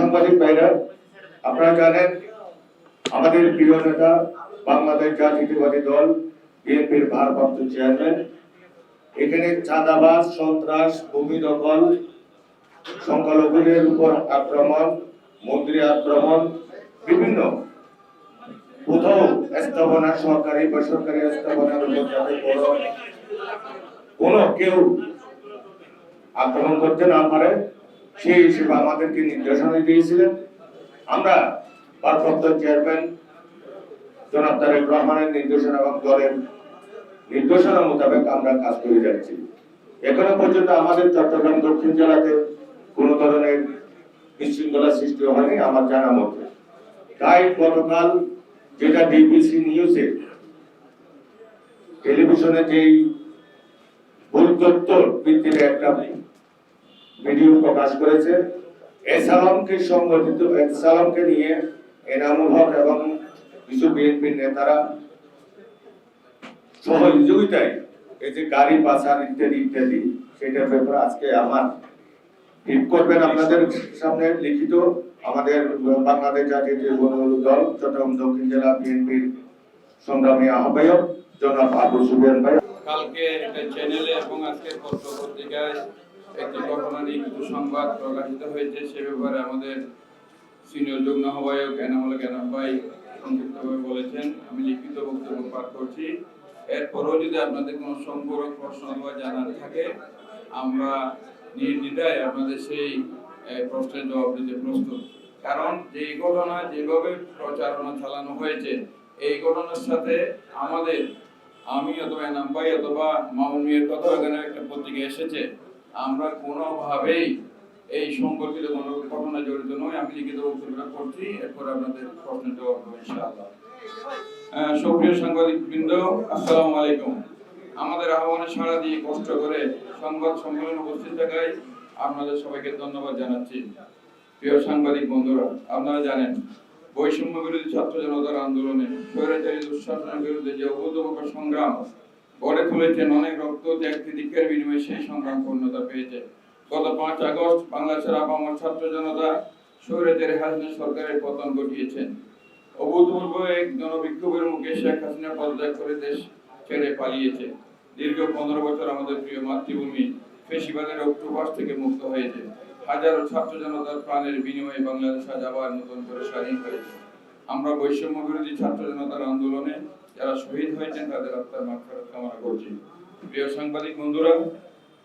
সাংবাদিক ভাইরা, আপনারা জানেন, আমাদের প্রিয় নেতা বাংলাদেশ জাতীয়তাবাদী দল, বিএনপির ভারপ্রাপ্ত চেয়ারম্যান। এখানে চাঁদাবাজ, সন্ত্রাস, ভূমি দখল, সংখ্যালঘুদের উপর আক্রমণ মন্দিরে আক্রমণ, বিভিন্ন। কোথাও স্থাপনা, সরকারি, বেসরকারি স্থাপনার উপর যাতে কোনো কেউ আক্রমণ করতে না পারে সেই হিসেবে আমাদেরকে নির্দেশনা দিয়েছিলেন। আমরা ভারপ্রাপ্ত চেয়ারম্যান জনাব তারেক রহমানের নির্দেশনা এবং দলের নির্দেশনা মোতাবেক আমরা কাজ করে যাচ্ছি। এখনও পর্যন্ত আমাদের চট্টগ্রাম দক্ষিণ জেলাতে কোনো ধরনের বিশৃঙ্খলা সৃষ্টি হয়নি, আমার জানা মতে। তাই গতকাল যেটা ডিবিসি নিউজে টেলিভিশনে যেই ভুল তথ্য ভিত্তিতে একটা ভিডিও প্রকাশ করেছে। এসালামকে সংগঠিত এসালামকে নিয়ে এনামুল হক এবং কিছু বিএনপির নেতারা সহযোগিতায় এই যে গাড়ি পাচার ইত্যাদি ইত্যাদি, সেটার ব্যাপারে আজকে আমার ঠিক করবেন আপনাদের সামনে লিখিত। আমাদের বাংলাদেশ জাতীয় দল, চট্টগ্রাম দক্ষিণ জেলা বিএনপির সংগ্রামী আহ্বায়ক জনাব আবু সুবিয়ান ভাই। কালকে একটা চ্যানেলে এবং আজকে পত্র পত্রিকায় একটি ঘটনা নিয়ে কিছু সংবাদ প্রকাশিত হয়েছে, সে ব্যাপারে আমাদের সিনিয়র যুগ্ম আহ্বায়ক এনামুল জ্ঞানম ভাই সংক্ষিপ্তভাবে বলেছেন। আমি লিখিত বক্তব্য পাঠ করছি। এরপরও যদি আপনাদের কোনো সম্পূরক প্রশ্ন অথবা জানার থাকে, আমরা নির্দ্বিধায় আপনাদের সেই প্রশ্নের জবাব দিতে প্রস্তুত। কারণ যে ঘটনা, যেভাবে প্রচারণা চালানো হয়েছে, এই ঘটনার সাথে আমাদের, আমি অথবা এনাম ভাই অথবা মামুন মিয়ার কথা এখানে একটা পত্রিকা এসেছে। আমরা কোনোভাবেই এই সম্পর্কিত কোনো ঘটনা জড়িত নয় আমি লিখিত বক্তব্যটা করছি এরপর আপনাদের প্রশ্নের জবাব দেবো ইনশাআল্লাহ। আহ, সুপ্রিয় সাংবাদিক বৃন্দ আসসালামু আলাইকুম। আমাদের আহ্বানে সাড়া দিয়ে কষ্ট করে সংবাদ সম্মেলনে উপস্থিত থাকায় আপনাদের সবাইকে ধন্যবাদ জানাচ্ছি। প্রিয় সাংবাদিক বন্ধুরা আপনারা জানেন বৈষম্য বিরোধী ছাত্র জনতার আন্দোলনে স্বৈরাচারী দুঃশাসনের বিরুদ্ধে যে অভূতপূর্ব সংগ্রাম গড়ে তুলেছেন অনেক রক্ত ত্যাগ তিতিক্ষের বিনিময়ে সেই সংগ্রাম পূর্ণতা পেয়েছে গত পাঁচ আগস্ট বাংলাদেশের আপামর ছাত্র জনতা স্বৈরাচারী হাসিনা সরকারের পতন ঘটিয়েছেন। অভূতপূর্ব এক জনবিক্ষোভের মুখে শেখ হাসিনা পদত্যাগ করে দেশ ছেড়ে পালিয়েছে। দীর্ঘ পনেরো বছর আমাদের প্রিয় মাতৃভূমি ফেসিবাদের অক্টোপাস থেকে মুক্ত হয়েছে। হাজারো ছাত্র জনতার প্রাণের বিনিময়ে বাংলাদেশ আজ আবার নতুন করে স্বাধীন হয়েছে। আমরা বৈষম্য বিরোধী ছাত্র জনতার আন্দোলনে যারা শহীদ হয়েছেন তাদের আত্মার মাগফিরাত কামনা করছি। প্রিয় সাংবাদিক বন্ধুরা,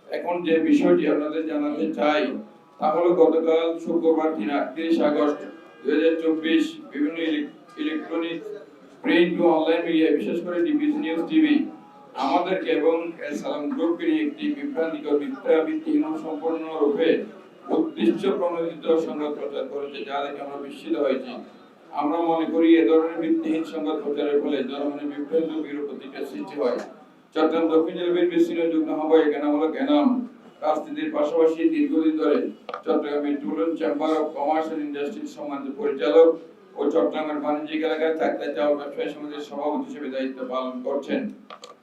এখন যে বিষয়টি আপনাদের জানাতে চাই, তা হলো গতকাল শুক্রবার তিরিশ আগস্ট দুই হাজার চব্বিশ বিভিন্ন ইলেকট্রনিক প্রিন্ট ও অনলাইন মিডিয়া বিশেষ করে ডিবিসি নিউজ টিভি আমাদেরকে এবং সালাম গ্রুপকে নিয়ে একটি বিভ্রান্তিকর মিথ্যা ভিত্তিহীন সম্পূর্ণ রূপে উদ্দেশ্য প্রণোদিত সংবাদ প্রচার করেছে, যা দেখে আমরা বিস্মিত হয়েছি। আমরা মনে করি এ ধরনের ভিত্তিহীন সংবাদ প্রচারের ফলে জনমনে বিভ্রান্ত বিরূপতিকার সৃষ্টি হয়। চট্টগ্রাম দক্ষিণ জেলা বিএনপি সিনিয়র যুগ্ম আহ্বায়ক এনামূলক এনাম রাজনীতির পাশাপাশি দীর্ঘদিন ধরে Chittagong metropolitan chamber of commerce and industries সম্মানিত পরিচালক ও চট্টগ্রামের বাণিজ্যিক এলাকায় থাকতে চাওয়া ব্যবসায়ী সমিতির সভাপতি হিসেবে দায়িত্ব পালন করছেন।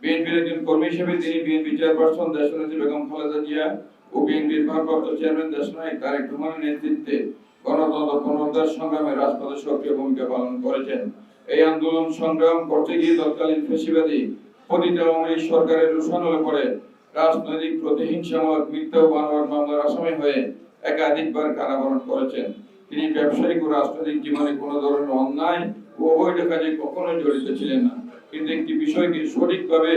বিএনপির একজন কর্মী হিসেবে তিনি বিএনপি চেয়ারপারসন দেশনেত্রী বেগম খালেদা জিয়া ও বিএনপির ভারপ্রাপ্ত চেয়ারম্যান দেশনায়ক তারেক রহমানের নেতৃত্বে গণতন্ত্র পুনরুদ্ধার সংগ্রামে রাজপথে সক্রিয় ভূমিকা পালন করেছেন। এই আন্দোলন সংগ্রাম করতে গিয়ে তৎকালীন ফেসিবাদী পতিত আওয়ামী সরকারের রুশানলে পড়ে রাজনৈতিক প্রতিহিংসামূলক মিথ্যা বানোয়ার মামলার আসামি হয়ে একাধিকবার কারাবরণ করেছেন। তিনি ব্যবসায়িক ও রাজনৈতিক জীবনে কোনো ধরনের অন্যায় ও অবৈধ কাজে কখনোই জড়িত ছিলেন না। কিন্তু একটি বিষয়কে সঠিকভাবে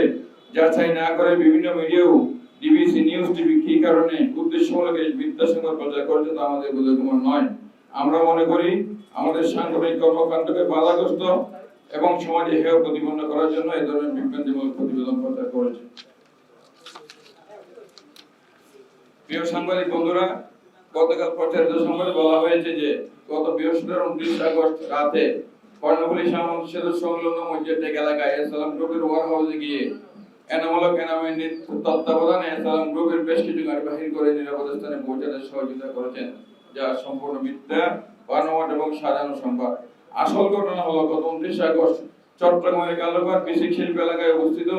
যাচাই না করে বিভিন্ন মিডিয়াও ডিবিসি নিউজ টিভি কি কারণে উদ্দেশ্যমূলক এই সংবাদ প্রচার করেছে তা আমাদের বোধগম্য নয়। আমরা মনে করি আমাদের সাংগঠনিক কর্মকাণ্ডকে বাধাগ্রস্ত এবং সমাজে হেয় প্রতিপন্ন করার জন্য এই ধরনের বিভ্রান্তিমূলক প্রতিবেদন প্রচার করেছে। প্রিয় সাংবাদিক বন্ধুরা, গতকাল প্রচারিত সংবাদে বলা হয়েছে যে গত বৃহস্পতিবার উনত্রিশ আগস্ট রাতে কর্ণফুলী সামন্ত সেতু সংলগ্ন মসজিদ এলাকায় এসালাম গ্রুপের ওয়ার হাউসে গিয়ে এনামূলক তত্ত্বাবধানে এসালাম গ্রুপের বেশ কিছু গাড়ি বাহির করে নিরাপদ স্থানে পৌঁছাতে সহযোগিতা করেছেন, যা সম্পূর্ণ মিথ্যা বানোয়াট এবং সাজানো সংবাদ আসল ঘটনা হলো, গত আগস্ট চট্টগ্রামের বিসিক শিল্প এলাকায় অবস্থিত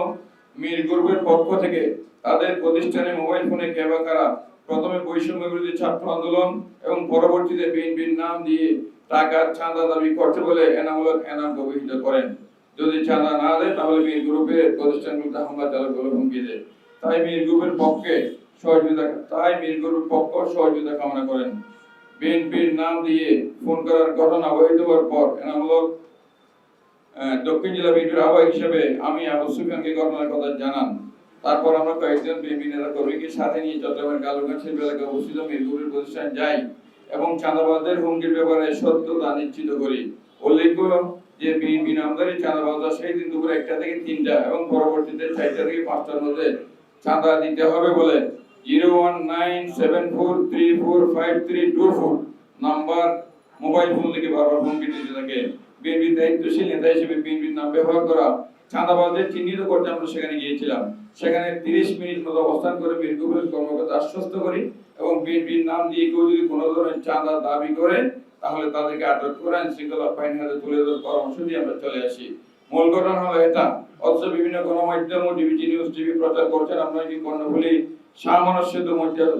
মীর গ্রুপের পক্ষ থেকে তাদের প্রতিষ্ঠানে মোবাইল ফোনে কেবাকারা প্রথমে বৈষম্য বিরোধী ছাত্র আন্দোলন এবং পরবর্তীতে বিএনপির নাম দিয়ে টাকার চাঁদা দাবি করছে বলে এনামূলক এনাম অভিহিত করেন। যদি চাঁদা না দেয়, তাহলে মীর গ্রুপের প্রতিষ্ঠানগুলোতে হামলা চালাবে বলে হুমকি দেয়। তাই মীর গ্রুপের পক্ষে সহযোগিতা তাই মীর গ্রুপের পক্ষ সহযোগিতা কামনা করেন। বিএনপির নাম দিয়ে ফোন করার ঘটনা অবহিত হওয়ার পর এনামূলক দক্ষিণ জেলা বিএনপির আহ্বায়ক হিসেবে আমি আবু সুফিয়ানকে ঘটনার কথা জানান। তারপর আমরা কয়েকজন বিএনপি নেতা কর্মীকে সাথে নিয়ে চট্টগ্রামের শিল্প এলাকায় অবস্থিত মিরপুরের প্রতিষ্ঠান যাই এবং চাঁদাবাজদের হুমকির ব্যাপারে সত্যতা নিশ্চিত করি। উল্লেখ্য যে বিএনপি নামদারি চাঁদাবাজরা সেই দিন দুপুর একটা থেকে তিনটা এবং পরবর্তীতে চারটা থেকে পাঁচটার মধ্যে চাঁদা দিতে হবে বলে zero one nine seven four three four five three two four number mobile phone থেকে বারবার হুমকি দিতে থাকে। বিএনপির দায়িত্বশীল নেতা হিসেবে বিএনপির নাম ব্যবহার করা চাঁদাবাজদের চিহ্নিত করতে আমরা সেখানে গিয়েছিলাম। সেখানে তিরিশ মিনিট মতো অবস্থান করে মিরপুরের কর্মকর্তা আশ্বস্ত করি এবং বিএনপির নাম দিয়ে কেউ যদি কোনো ধরনের চাঁদা দাবি করে তাহলে তাদেরকে আটক করে আইন শৃঙ্খলা বাহিনীর হাতে তুলে দেওয়ার পরামর্শ দিয়ে আমরা চলে আসি। মূল ঘটনা হলো এটা। অথচ বিভিন্ন গণমাধ্যম ও ডিবিজি নিউজ টিভি প্রচার করছেন। আমরা কি কর্ণফুলি শাহ মানস সেতু মসজিদ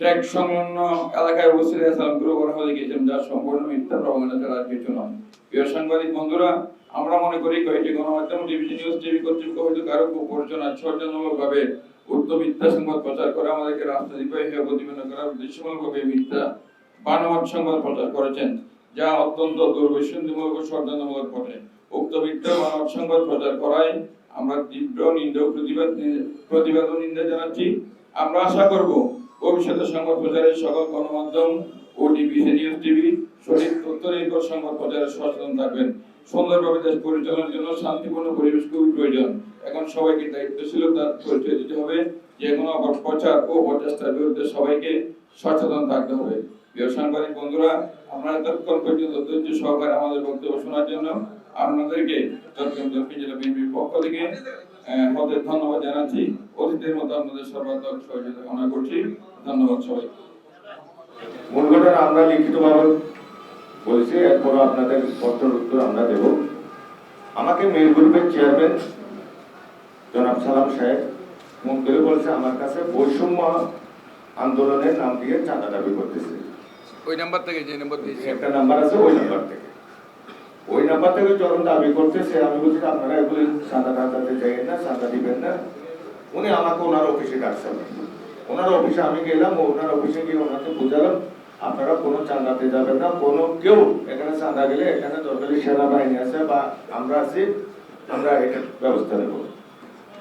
ট্র্যাক সংলগ্ন এলাকায় অবস্থিত সালাম গুরু করা হয়ে গিয়েছিলাম যা সম্পূর্ণ মিথ্যা প্রবণতা ছাড়া কিছু নয়। প্রিয় সাংবাদিক বন্ধুরা, আমরা মনে করি কয়েকটি গণমাধ্যম টিভি নিউজ টিভি কর্তৃপক্ষ হয়তো কারও কুপর্যনা ছর্জনমূলক ভাবে উক্ত মিথ্যা সংবাদ প্রচার করে আমাদেরকে রাজনৈতিকভাবে হেয় প্রতিপন্ন করার উদ্দেশ্যমূলকভাবে মিথ্যা বানোয়াট সংবাদ প্রচার করেছেন, যা অত্যন্ত দুর্বিসন্ধিমূলক ষড়যন্ত্রমূলক বটে উক্ত মিথ্যা বানোয়াট সংবাদ প্রচার করায় আমরা তীব্র নিন্দা প্রতিবাদ প্রতিবাদ ও নিন্দা জানাচ্ছি। আমরা আশা করব ভবিষ্যতে সংবাদ প্রচারের সকল গণমাধ্যম ও টিভি নিউজ টিভি, সঠিক তথ্য নির্ভর সংবাদ প্রচারে সচেতন থাকবেন। সুন্দরভাবে দেশ পরিচালনার জন্য শান্তিপূর্ণ পরিবেশ খুবই প্রয়োজন। এখন সবাইকে দায়িত্বশীলতার পরিচয় দিতে হবে। যে কোনো অপপ্রচার ও অপচেষ্টার বিরুদ্ধে সবাইকে সচেতন থাকতে হবে। বন্ধুরা আমরা এতক্ষণ পর্যন্ত ধৈর্য সহকারে আমাদের বক্তব্য শোনার জন্য আপনাদেরকে চট্টগ্রাম দক্ষিণ জেলা বিএনপির পক্ষ থেকে হতে ধন্যবাদ জানাচ্ছি। অতীতের মতো আপনাদের সর্বাত্মক সহযোগিতা কামনা করছি। ধন্যবাদ সবাই মূল ঘটনা আমরা লিখিতভাবে আপনাদের উত্তর আমরা দেব। আমাকে মেল গ্রুপের চেয়ারম্যান জনাব সালাম সাহেব ফোন করে বলছে আমার কাছে বৈষম্য আন্দোলনের নাম দিয়ে চাঁদা দাবি করতেছে। ওই নাম্বার থেকে যে নাম্বার দিয়েছি। একটা নাম্বার আছে, ওই নাম্বার থেকে। ওই নাম্বার থেকে যখন দাবি করতেছে আমি বলছি, আপনারা এগুলি চাঁদা টাঁদাতে যাইয়েন না চাঁদা দিবেন না। উনি আমাকে ওনার অফিসে ডাকছেন ওনার অফিসে আমি গেলাম, ওনার অফিসে গিয়ে ওনাকে বুঝালাম, আপনারা কোনো চাঁদাতে যাবেন না, কোনো কেউ এখানে চাঁদা গেলে, এখানে দরকারি সেনাবাহিনী আছে বা আমরা আছি, আমরা এটার ব্যবস্থা নেব।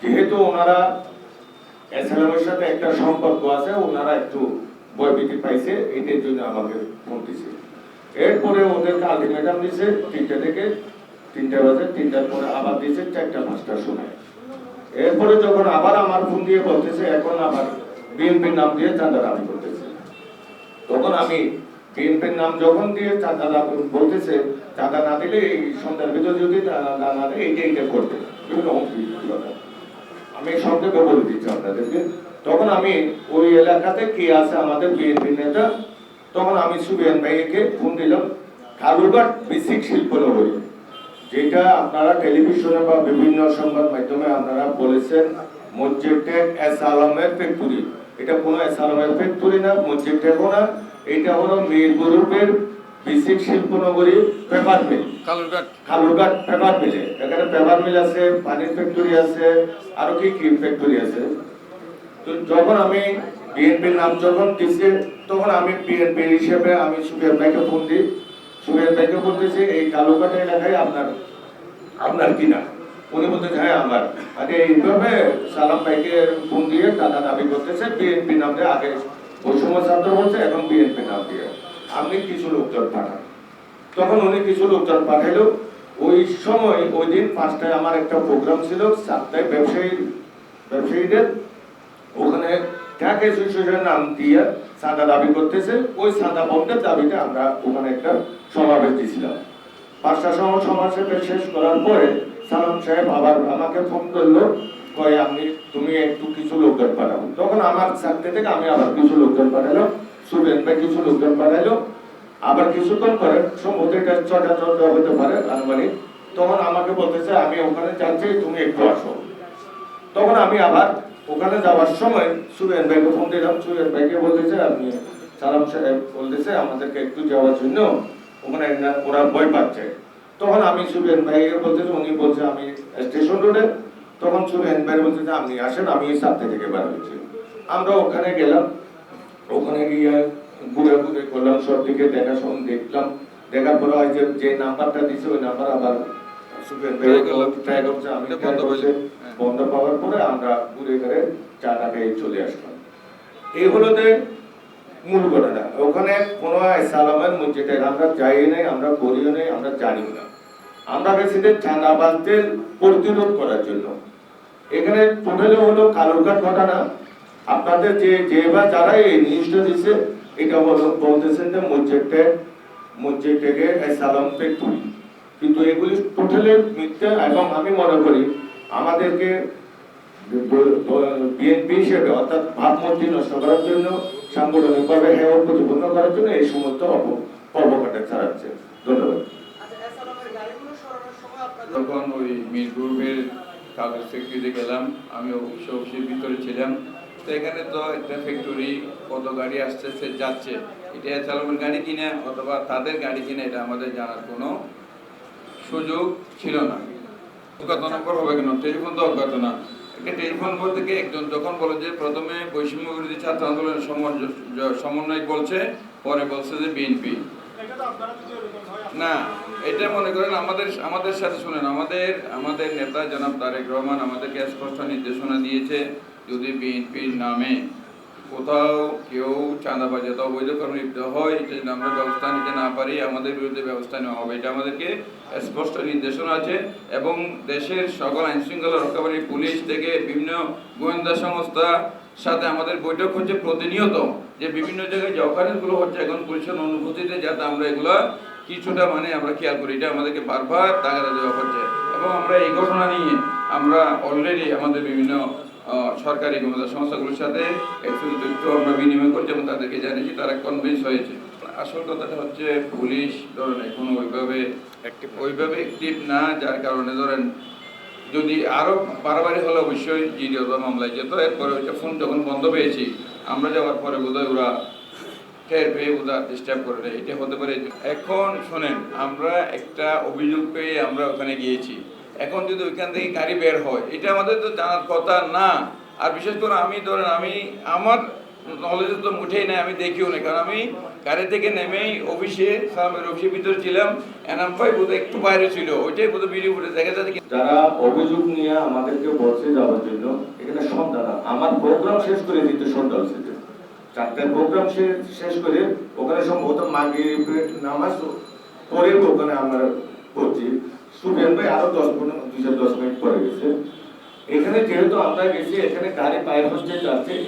যেহেতু ওনারা এসএলএমের সাথে একটা সম্পর্ক আছে, ওনারা একটু ভয়ভীতি পাইছে, এটার জন্য আমাকে ফোন দিছে। এরপরে ওদেরকে আলটিমেটাম দিছে, তিনটা থেকে তিনটা বাজে, তিনটার পরে আবার দিয়েছে চারটা পাঁচটার সময়। এরপরে যখন আবার আমার ফোন দিয়ে বলতেছে, এখন আবার বিএনপির নাম দিয়ে চাঁদা দাবি করতেছে। তখন আমি বিএনপির নাম যখন দিয়ে চাঁদা দাবি বলতেছে, চাঁদা না দিলে এই সন্ধ্যার ভিতরে যদি না না এইটা এইটা করতে। বিভিন্ন। আমি সংক্ষেপে বলে দিচ্ছি আপনাদেরকে। তখন আমি ওই এলাকাতে কে আছে আমাদের বিএনপি নেতা তখন আমি সুবিয়ান ভাইকে ফোন দিলাম কালুরঘাট বেসিক শিল্প নগরী যেটা আপনারা টেলিভিশনে বা বিভিন্ন সংবাদ মাধ্যমে আপনারা বলেছেন মসজিদটেক এস আলমের ফ্যাক্টরি এটা কোনো এস আলমের ফ্যাক্টরি না মসজিদটেকও না এটা হলো মীর গ্রুপের বেসিক শিল্প নগরী paper mill. Kalurghat. Kalurghat paper মিলে। এখানে পেপার মিল আছে পানির ফ্যাক্টরি আছে আরও কি কি ফ্যাক্টরি আছে? তো যখন আমি বিএনপির নাম যখন দিচ্ছে তখন আমি বিএনপি হিসেবে আমি সুবিয়ান ভাইকে ফোন দিই। সুবিয়ান ভাইকে বলতেছি এই কালুরঘাট এলাকায় আপনার আপনার কিনা? উনি বলতেছে হ্যাঁ আমার। আগে এইভাবে সালাম ভাইকে ফোন দিয়ে টাকা দাবি করতেছে, বিএনপি নাম দিয়ে আগে বৈষম্য ছাত্র বলছে, এখন বিএনপি নাম দিয়ে। আপনি কিছু লোকজন পাঠান। তখন উনি কিছু লোকজন পাঠাইলো। ওই সময়, ওই দিন পাঁচটায় আমার একটা প্রোগ্রাম ছিল, সাতটায় ব্যবসায়ী, ব্যবসায়ীদের ওখানে ট্যাক অ্যাসোসিয়েশনের নাম দিয়ে সাদা দাবি করতেছে, ওই সাদা বন্ধের দাবিতে আমরা ওখানে একটা সমাবেশ দিয়েছিলাম। পাঁচটার সময় সমাবেশ শেষ করার পরে সালাম সাহেব আবার আমাকে ফোন করল, কয়, আমি, তুমি একটু কিছু লোকজন পাঠাবো তখন আমার চাকরি থেকে আমি আবার কিছু লোকজন পাঠালাম, সুবেন ভাই কিছু লোকজন পাঠাইলো আবার কিছুক্ষণ পরে সম্ভবত এটা ছটা ছটা হতে পারে, আনুমানিক। তখন আমাকে বলতেছে, আমি ওখানে যাচ্ছি, তুমি একটু আসো। তখন আমি আবার ওখানে যাওয়ার সময় সুরেন ভাইকে ফোন দিলাম, সুরেন ভাইকে বলতেছে আপনি সালাম সাহেব বলতেছে আমাদেরকে একটু যাওয়ার জন্য। ওখানে ওরা ভয় পাচ্ছে। তখন আমি সুরেন ভাইকে বলতেছে উনি বলছে, আমি স্টেশন রোডে। তখন সুরেন ভাই বলছে যে, আপনি আসেন, আমি সাথে থেকে বার হয়েছি। আমরা ওখানে গেলাম। ওখানে গিয়ে ঘুরে ঘুরে করলাম, সব দিকে দেখাশোনা দেখলাম। দেখার পরে যে নাম্বারটা দিছে, ওই নাম্বার আবার বন্ধ। হ্যাঁ। বন্ধ পাওয়ার পরে আমরা ঘুরে ঘুরে চাটা খেয়ে চলে আসলাম। এই হলো যে মূল ঘটনা। ওখানে কোনো সালামের মসজিদে আমরা যাই নাই আমরা নাই আমরা জানিও না। আমরা গেছি যে চাঁদাবাজদের প্রতিরোধ করার জন্য। এখানে টোটালি হলো কালুরঘাট ঘটনা। আপনাদের যে যে বা যারা এই নিউজটা দিছে এটা হলো বলতেছেন যে মসজিদটা মসজিদ থেকে সালাম ফ্যাক্টরি কিন্তু এগুলি টোটালি মিথ্যা এবং আমি মনে করি আমাদেরকে বিএনপি হিসেবে অর্থাৎ ভাবমূর্তি নষ্ট করার জন্য, সাংগঠনিকভাবে হেয় প্রতিপন্ন করার জন্য এই সমস্ত কর্মকাণ্ড চালাচ্ছে। ধন্যবাদ। তখন ওই মির গ্রুপের কাগজ ফ্যাক্টরিতে গেলাম, আমি অফিস অফিসের ভিতরে ছিলাম, তো এখানে তো একটা ফ্যাক্টরি কত গাড়ি আসতেছে যাচ্ছে। এটা চালানোর গাড়ি কিনা অথবা তাদের গাড়ি কিনা, এটা আমাদের জানার কোনো সুযোগ ছিল না। অজ্ঞাত নম্বর হবে কেন? টেলিফোন তো অজ্ঞাত না। একটা টেলিফোন বলতে কি একজন যখন বলে যে প্রথমে বৈষম্য বিরোধী ছাত্র আন্দোলনের সমন্বয়- বলছে, পরে বলছে যে বিএনপি। না, এটা মনে করেন আমাদের আমাদের সাথে শুনেন, আমাদের আমাদের নেতা জনাব তারেক রহমান আমাদেরকে স্পষ্ট নির্দেশনা দিয়েছে, যদি বিএনপির নামে কোথাও কেউ চাঁদাবাজি অথবা অবৈধ কর্মে লিপ্ত হয় এটা যদি আমরা ব্যবস্থা নিতে না পারি, আমাদের বিরুদ্ধে ব্যবস্থা নেওয়া হবে। এটা আমাদেরকে স্পষ্ট নির্দেশনা আছে এবং দেশের সকল আইন শৃঙ্খলা রক্ষাকারী পুলিশ থেকে বিভিন্ন গোয়েন্দা সংস্থা সাথে আমাদের বৈঠক হচ্ছে প্রতিনিয়ত যে বিভিন্ন জায়গায় যে হচ্ছে, এখন পুলিশের অনুপস্থিতিতে যাতে আমরা এগুলো কিছুটা মানে আমরা খেয়াল করি। এটা আমাদেরকে বারবার তাগাদা দেওয়া হচ্ছে। এবং আমরা এই ঘটনা নিয়ে আমরা অলরেডি আমাদের বিভিন্ন সরকারি গোয়েন্দা সংস্থাগুলোর সাথে একটু তথ্য আমরা বিনিময় করছি এবং তাদেরকে জানিয়েছি, তারা কনভিন্স হয়েছে। আসল কথাটা হচ্ছে পুলিশ ধরেন এখন ওইভাবে ওইভাবে অ্যাক্টিভ না, যার কারণে ধরেন যদি আরও বাড়াবাড়ি হলে অবশ্যই জিডি মামলায় যেত, এরপরে ওইটা ফোন যখন বন্ধ পেয়েছি, আমরা যাওয়ার পরে বোধহয় ওরা টের পেয়ে ওরা ডিস্টার্ব করে এটা হতে পারে। এখন শোনেন, আমরা একটা অভিযোগ পেয়ে আমরা ওখানে গিয়েছি। এখন যদি ওইখান থেকে গাড়ি বের হয়, এটা আমাদের তো জানার কথা না। আর বিশেষ করে আমি ধরেন, আমি আমার নলেজে তো মুঠেই নাই, আমি দেখিও না কারণ আমি গাড়ি থেকে নেমেই অফিসে, সালামের অফিসের ভিতরে ছিলাম। এনাম ভাই বোধহয় একটু বাইরে ছিল, ওইটাই বোধহয় ভিডিও ফুটে দেখা যাচ্ছে যারা অভিযোগ নিয়ে আমাদেরকে বলছে যাওয়ার জন্য, এখানে সন্ধ্যা আমার প্রোগ্রাম শেষ করে দিতে সন্ধ্যা হচ্ছে চারটার প্রোগ্রাম শেষ করে ওখানে সম্ভবত মাগে নামাজ পরে ওখানে আমরা করছি স্টুডেন্ট ভাই আরও দশ দুশো মিনিট পরে গেছে। এখানে যেহেতু আমরা গেছি, এখানে গাড়ি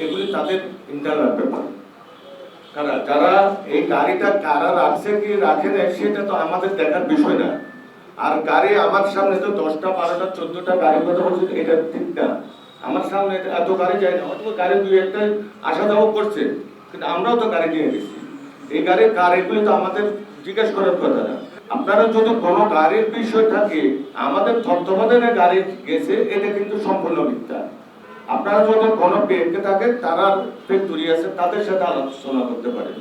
এগুলি তাদের কারা, যারা এই গাড়িটা কারা রাখছে, কি রাখে সেটা তো আমাদের দেখার বিষয় না। আর গাড়ি আমার সামনে তো দশটা, বারোটা, চোদ্দটা গাড়ি কথা বলছে এটা ঠিক না। আমার সামনে এত গাড়ি যায় না হয়তো গাড়ি দুই একটা আসা যাওয়া করছে, কিন্তু আমরাও তো গাড়ি নিয়ে গেছি। এই গাড়ির গাড়িগুলি তো আমাদের জিজ্ঞেস করার কথা না। আপনারা যদি কোনো গাড়ির বিষয় থাকে, আমাদের তত্ত্বাবধানে গাড়ি গেছে, এটা কিন্তু সম্পূর্ণ মিথ্যা। আপনারা যদি কোনো ব্যাংকে থাকে, তারা ফ্যাক্টরি আছে, তাদের সাথে আলোচনা করতে পারেন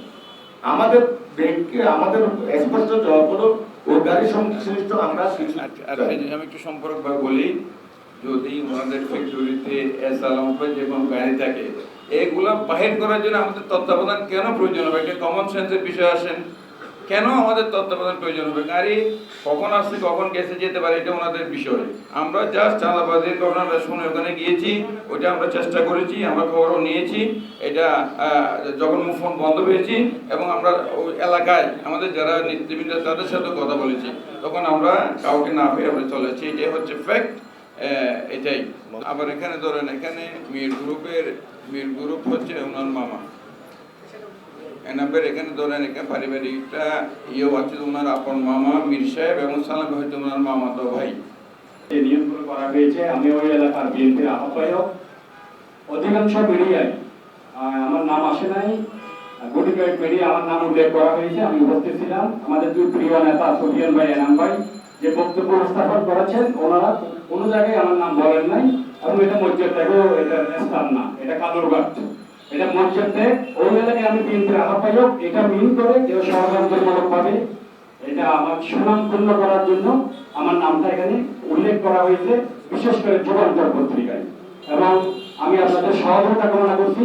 আমাদের ব্যাংকে, আমাদের স্পষ্ট জবাব হলো, ওই গাড়ি সংশ্লিষ্ট আমরা আর আর আমি একটু সম্পর্কভাবে বলি, যদি ওনাদের ফ্যাক্টরিতে এস আলমে যে কোনো গাড়ি থাকে, এগুলা বাহির করার জন্য আমাদের তত্ত্বাবধান কেন প্রয়োজন হবে? একটা কমন সেন্সের বিষয় আসেন। কেন আমাদের তত্ত্বাবধান প্রয়োজন হবে? গাড়ি কখন আসছে, কখন গেছে যেতে পারে, এটা ওনাদের বিষয়। আমরা জাস্ট চাঁদাবাজির ঘটনাটা শুনে ওখানে গিয়েছি, ওইটা আমরা চেষ্টা করেছি, আমরা খবরও নিয়েছি, এটা যখন ফোন বন্ধ পেয়েছি, এবং আমরা ওই এলাকায় আমাদের যারা নেতৃবৃন্দ, তাদের সাথে কথা বলেছি। তখন আমরা কাউকে না পেয়ে আমরা চলে এটাই হচ্ছে ফ্যাক্ট এটাই। আবার এখানে ধরেন, এখানে মির গ্রুপের মির গ্রুপ হচ্ছে ওনার মামা। এনাবের এখানে ধরেন এখানে পারিবারিকটা ইয়েও আছে ওনার আপন মামা মীর সাহেব এবং সালাম হয়তো ওনার ভাই। নিয়োগগুলো করা হয়েছে, আমি ওই এলাকার বিএনপির আহ্বায়ক। অধিকাংশ মিডিয়ায় আমার নাম আসে নাই। গুটি কয়েক মিডিয়া আমার নাম উল্লেখ করা হয়েছে, আমি উপস্থিত আমাদের দুই প্রিয় নেতা, সুফিয়ান ভাই, এনাম ভাই, যে বক্তব্য উপস্থাপন করেছেন, ওনারা কোনো জায়গায় আমার নাম বলেন নাই। এবং এটা মসজিদটাকেও এটা স্থান না, এটা এটা মসজিদে ওই এলাকায় আমি বিএনপির আহ্বায়ক, এটা মিন করে কেউ ষড়যন্ত্রমূলক ভাবে এটা আমার সুনাম পূর্ণ করার জন্য আমার নামটা এখানে উল্লেখ করা হয়েছে, বিশেষ করে যুগান্তর পত্রিকায়। এবং আমি আপনাদের সহযোগিতা কামনা করছি।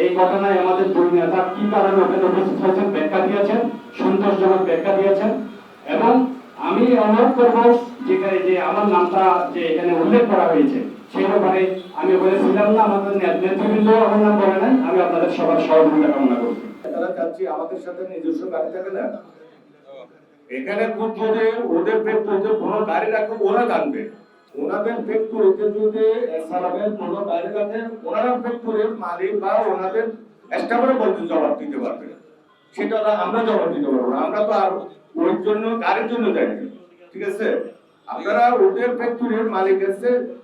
এই ঘটনায় আমাদের দুই নেতা কি কারণে ওখানে উপস্থিত হয়েছেন, ব্যাখ্যা দিয়েছেন, সন্তোষজনক ব্যাখ্যা দিয়েছেন। এবং আমি অনুরোধ করব, যেখানে যে আমার নামটা যে এখানে উল্লেখ করা হয়েছে, সেই ব্যাপারে আমি ওখানে ছিলাম না, আমাদের আমার নাম বলে আমি আপনাদের সবার সহযোগিতা কামনা তারা চাচ্ছি আমাদের সাথে নিজস্ব গাড়ি থাকে না। এখানে ওদের কোনো গাড়ি রাখে, ওরা জানবে। ওনাদের ফ্যাক্টরিতে যদি কোনো গাড়ি রাখে, ওনারা ফ্যাক্টরির মালিক বা ওনাদের বলতে জবাব দিতে পারবে। সেটা ওরা- আমরা জবাব দিতে পারব না। আমরা তো আর ওই জন্য, গাড়ির জন্য যাই ঠিক আছে? আপনারা ওদের ফ্যাক্টরির মালিক এসে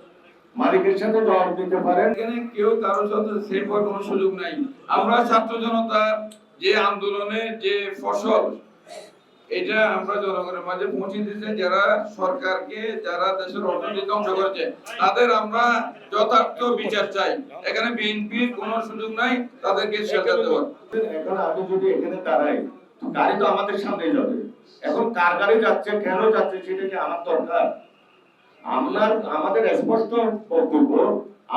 মালিকের সাথে জবাব দিতে পারেন। এখানে কেউ কারোর সাথে সেভ হওয়ার কোনো সুযোগ নাই। আমরা ছাত্র জনতার যে আন্দোলনের যে ফসল এটা আমরা জনগণের মাঝে পৌঁছে দিতে যারা সরকারকে যারা দেশের অর্থনীতি ধ্বংস করেছে তাদের আমরা যথার্থ বিচার চাই। এখানে বিএনপির কোনো সুযোগ নাই তাদেরকে শেল্টার দেওয়ার। এখন আমি যদি এখানে দাঁড়াই গাড়ি তো আমাদের সামনেই যাবে। এখন কার গাড়ি যাচ্ছে কেন যাচ্ছে সেটা কি আমার দরকার? আমরা আমাদের স্পষ্ট বক্তব্য,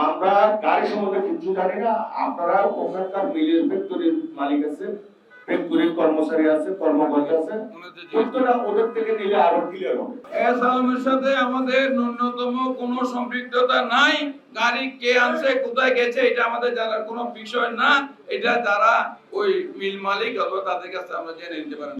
আমরা গাড়ি সম্বন্ধে কিছু জানি না, আপনারা ওখানকার মিলের ফ্যাক্টরির মালিক আছে কোনো নাই, গাড়ি কে আনছে, কোথায় গেছে, এটা আমাদের কোনো বিষয় না, এটা যারা ওই মিল মালিক অথবা তাদের কাছে আমরা জেনে নিতে পারেন